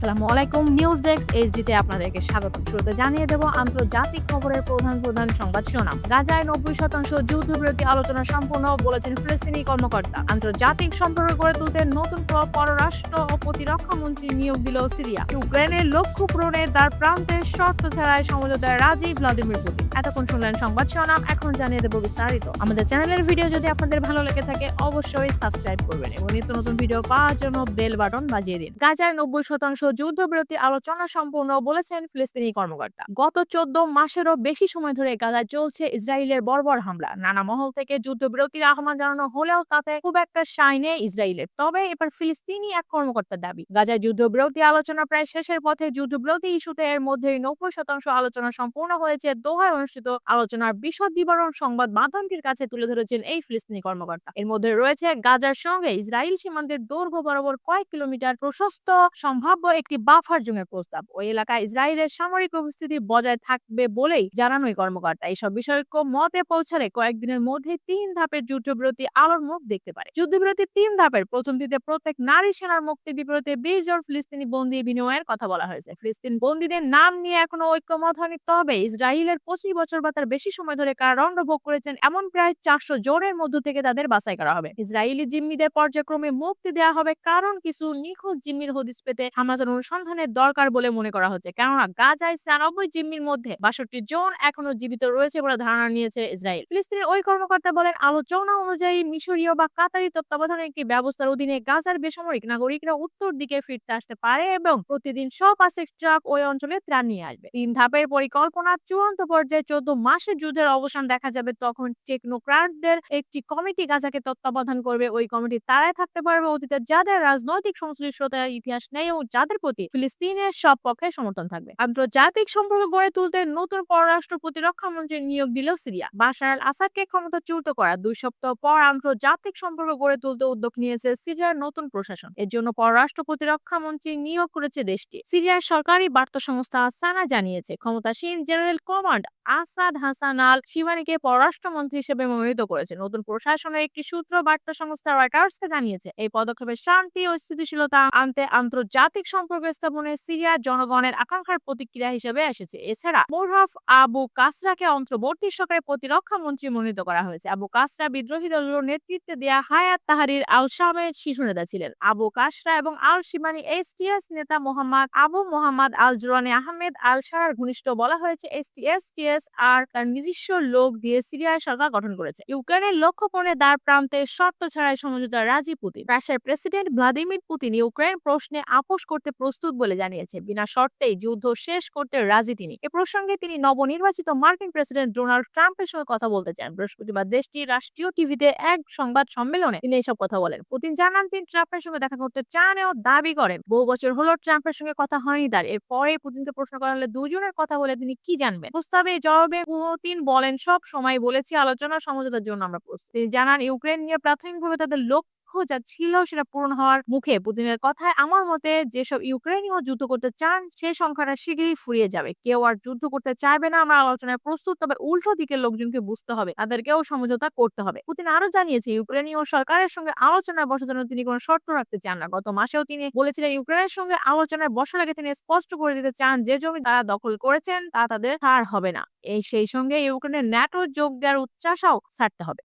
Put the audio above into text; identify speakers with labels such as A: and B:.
A: আসসালামু আলাইকুম news desk এইচডিতে আপনাদেরকে স্বাগত শুরুতে জানিয়ে দেব আন্তর্জাতিক খবরের প্রধান প্রধান সংবাদ শিরোনাম। গাজায় নব্বই শতাংশ যুদ্ধবিরতি আলোচনা সম্পূর্ণ, বলেছেন ফিলিস্তিনি কর্মকর্তা। আন্তর্জাতিক সম্পর্ক গড়ে তুলতে নতুন পররাষ্ট্র ও প্রতিরক্ষা মন্ত্রী নিয়োগ দিল সিরিয়া। ইউক্রেনের লক্ষ্য পূরণের দ্বার প্রান্তের শর্ত ছাড়াই সমঝোতায় রাজি ভ্লাদিমির পুতিন। এতক্ষণ শুনলেন সংবাদ শিরোনাম, এখন জানিয়ে দেব বিস্তারিত। আমাদের চ্যানেলের ভিডিও যদি আপনাদের ভালো লেগে থাকে, অবশ্যই সাবস্ক্রাইব করবেন এবং নিত্য নতুন ভিডিও পাওয়ার জন্য বেল বাটন বাজিয়ে দিন। গাজায় নব্বই শতাংশ যুদ্ধবিরতি আলোচনা সম্পূর্ণ বলেছেন ফিলিস্তিনি কর্মকর্তা। গত চোদ্দ মাসেরও বেশি সময় ধরে গাজায় চলছে ইসরায়েলের বর্বর হামলা। নানা মহল থেকে যুদ্ধবিরতির আহ্বান জানানো হলেও তাতে খুব একটা সায় নেই ইসরায়েলের। তবে এবার ফিলিস্তিনি এক কর্মকর্তার দাবি, গাজায় যুদ্ধবিরতি আলোচনা প্রায় শেষের পথে যুদ্ধবিরতি ইস্যুতে এর মধ্যেই নব্বই শতাংশ আলোচনা সম্পূর্ণ হয়েছে। দোহায় অনুষ্ঠিত আলোচনার বিশদ বিবরণ সংবাদ মাধ্যমটির কাছে তুলে ধরেছেন এই ফিলিস্তিনি কর্মকর্তা। এর মধ্যে রয়েছে গাজার সঙ্গে ইসরায়েল সীমান্তের দৈর্ঘ্য বরাবর কয়েক কিলোমিটার প্রশস্ত সম্ভাব্য একটি বাফার জোনের প্রস্তাব। ওই এলাকায় ইসরায়েলের সামরিক উপস্থিতি বজায় থাকবে বলেই জানানো এই কর্মকর্তা। এইসব বিষয়ে মতে পৌঁছালে কয়েকদিনের মধ্যে তিন ধাপের যুদ্ধবিরতি আলোর মুখ দেখতে পারে। যুদ্ধবিরতি তিন ধাপের প্রথমটিতে প্রত্যেক নারী সেনার মুক্তির বিপরীতে বিশ জন ফিলিস্তিনি বন্দী বিনিময়ের কথা বলা হয়েছে। ফিলিস্তিন বন্দীদের নাম নিয়ে এখনও ঐক্যমত হয়নি তবে ইসরায়েলের পঁচিশ বছর বা তার বেশি সময় ধরে কারাদণ্ড ভোগ করেছেন, এমন প্রায় চারশো জনের মধ্য থেকে তাদের বাছাই করা হবে। ইসরায়েলি জিম্মিদের পর্যায়ক্রমে মুক্তি দেওয়া হবে কারণ কিছু নিখোঁজ জিম্মির হদিস পেতে হামাজের অনুসন্ধানের দরকার বলে মনে করা হচ্ছে। কেননা গাজায় ছিয়ানব্বই জিম্মির মধ্যে বাষট্টি জন এখনও জীবিত রয়েছে বলে ধারণা নিয়েছে ইসরায়েল। ফিলিস্তিনের ওই কর্মকর্তা বলেন, আলোচনা অনুযায়ী মিশরীয় বা কাতারি তত্ত্বাবধানের একটি ব্যবস্থার অধীনে গাজার বেসামরিক নাগরিকরা উত্তর দিকে ফিরতে আসতে পারে এবং প্রতিদিন সব পাঁচেক ট্রাক ওই অঞ্চলে ত্রাণ নিয়ে আসবে। তিন ধাপের পরিকল্পনা, চূড়ান্ত পর্যায়ে চোদ্দ মাসের যুদ্ধের অবসান দেখা যাবে। তখন টেকনোক্রাটদের একটি কমিটি গাজাকে তত্ত্বাবধান করবে। ওই কমিটি তারাই থাকতে পারবে অতীতে যাদের রাজনৈতিক সংশ্লিষ্টতার ইতিহাস নেই ও যাদের প্রতি ফিলিস্তিনের সব পক্ষে সমর্থন থাকবে। আন্তর্জাতিক সম্পর্ক গড়ে তুলতে নতুন পররাষ্ট্র প্রতিরক্ষা মন্ত্রীর নিয়োগ দিল সিরিয়া। বাশার আল আসাদকে ক্ষমতাচ্যুত করা। দুই সপ্তাহ পর আন্তর্জাতিক সম্পর্ক গড়ে তুলতে উদ্যোগ নিয়েছে সিরিয়ার নতুন প্রশাসন। এর জন্য পররাষ্ট্র প্রতিরক্ষা মন্ত্রী নিয়োগ করেছে দেশটি। সিরিয়ার সরকারি বার্তা সংস্থা সানা জানিয়েছে, ক্ষমতাসীন general command Asaad Hassan al শিবানীকে পররাষ্ট্রমন্ত্রী হিসেবে মনোনীত করেছে। নতুন প্রশাসনের একটি সূত্র বার্তা সংস্থা রয়টার্সকে জানিয়েছে, এই পদক্ষেপে শান্তি ও স্থিতিশীলতা আনতে আন্তর্জাতিক সম্পর্ক স্থাপনে সিরিয়ার জনগণের আকাঙ্ক্ষার প্রতিক্রিয়া হিসেবে এসেছে। এছাড়া মোরহফ আবু কাসরাকে অন্তর্বর্তী সরকারের প্রতিরক্ষা মন্ত্রী মনোনীত করা হয়েছে। আবু কাসরা বিদ্রোহী দলের নেতৃত্বে দেয়া হায়াত তাহারির আল শামের শিশু নেতা ছিলেন। আবু কাসরা এবং আল শিবানী এসটিএস নেতা মোহাম্মদ আবু মোহাম্মদ আল জুরানি আহমেদ আল সারার ঘনিষ্ঠ বলা হয়েছে, এসটিএস টিএস আর তার নিজস্ব লোক দিয়ে সিরিয়ার সরকার গঠন করেছে। ইউক্রেনের লক্ষ্য পূরণে দ্বার প্রান্তে শর্ত ছাড়াই সমঝোতা রাজি পুতিন। রাশিয়ার প্রেসিডেন্ট ভ্লাদিমির পুতিন ইউক্রেন প্রশ্নে আপোষ করতে প্রস্তুত বলে জানিয়েছে বিনা শর্তেই যুদ্ধ শেষ করতে রাজি তিনি। এ প্রসঙ্গে তিনি নবনির্বাচিত মার্কিন প্রেসিডেন্ট ডোনাল্ড ট্রাম্পের সঙ্গে কথা বলতে চান। বৃহস্পতিবার দেশটির রাষ্ট্রীয় টিভিতে এক সংবাদ সম্মেলনে তিনি এসব কথা বলেন। পুতিন জানান, তিনি ট্রাম্পের সঙ্গে দেখা করতে চান ও দাবি করেন। বহু বছর হলো ট্রাম্পের সঙ্গে কথা হয়নি তার। এরপরে পুতিনকে প্রশ্ন করা হলে দুজনের কথা বলে তিনি কি জানবেন? প্রস্তাবে জবাবে পুতিন বলেন, সব সময় বলেছি, আলোচনা সমঝোতার জন্য আমরা প্রস্তুত। তিনি জানান, ইউক্রেন নিয়ে প্রাথমিকভাবে তাদের লক্ষ্য যা ছিল সেটা পূরণ হওয়ার মুখে। পুতিনের কথায় আমার মতে যেসব ইউক্রেনীয় যুদ্ধ করতে চান সেই সংখ্যাটা শীঘ্রই ফুরিয়ে যাবে। কেউ আর যুদ্ধ করতে চাইবে না, আমরা আলোচনায় প্রস্তুত, তবে উল্টো দিকের লোকজনকে বুঝতে হবে, তাদেরকেও সমঝোতা করতে হবে। পুতিন আরও জানিয়েছে, ইউক্রেনীয় সরকারের সঙ্গে আলোচনায় বসার জন্য তিনি কোনো শর্ত রাখতে চান না। গত মাসেও তিনি বলেছিলেন, ইউক্রেনের সঙ্গে আলোচনায় বসার আগে তিনি স্পষ্ট করে দিতে চান, যে জমি তারা দখল করেছেন, তা তাদের ছাড় হবে না। এই সেই সঙ্গে ইউক্রেনের ন্যাটো যোগ দেওয়ার উচ্চাসাও ছাড়তে হবে।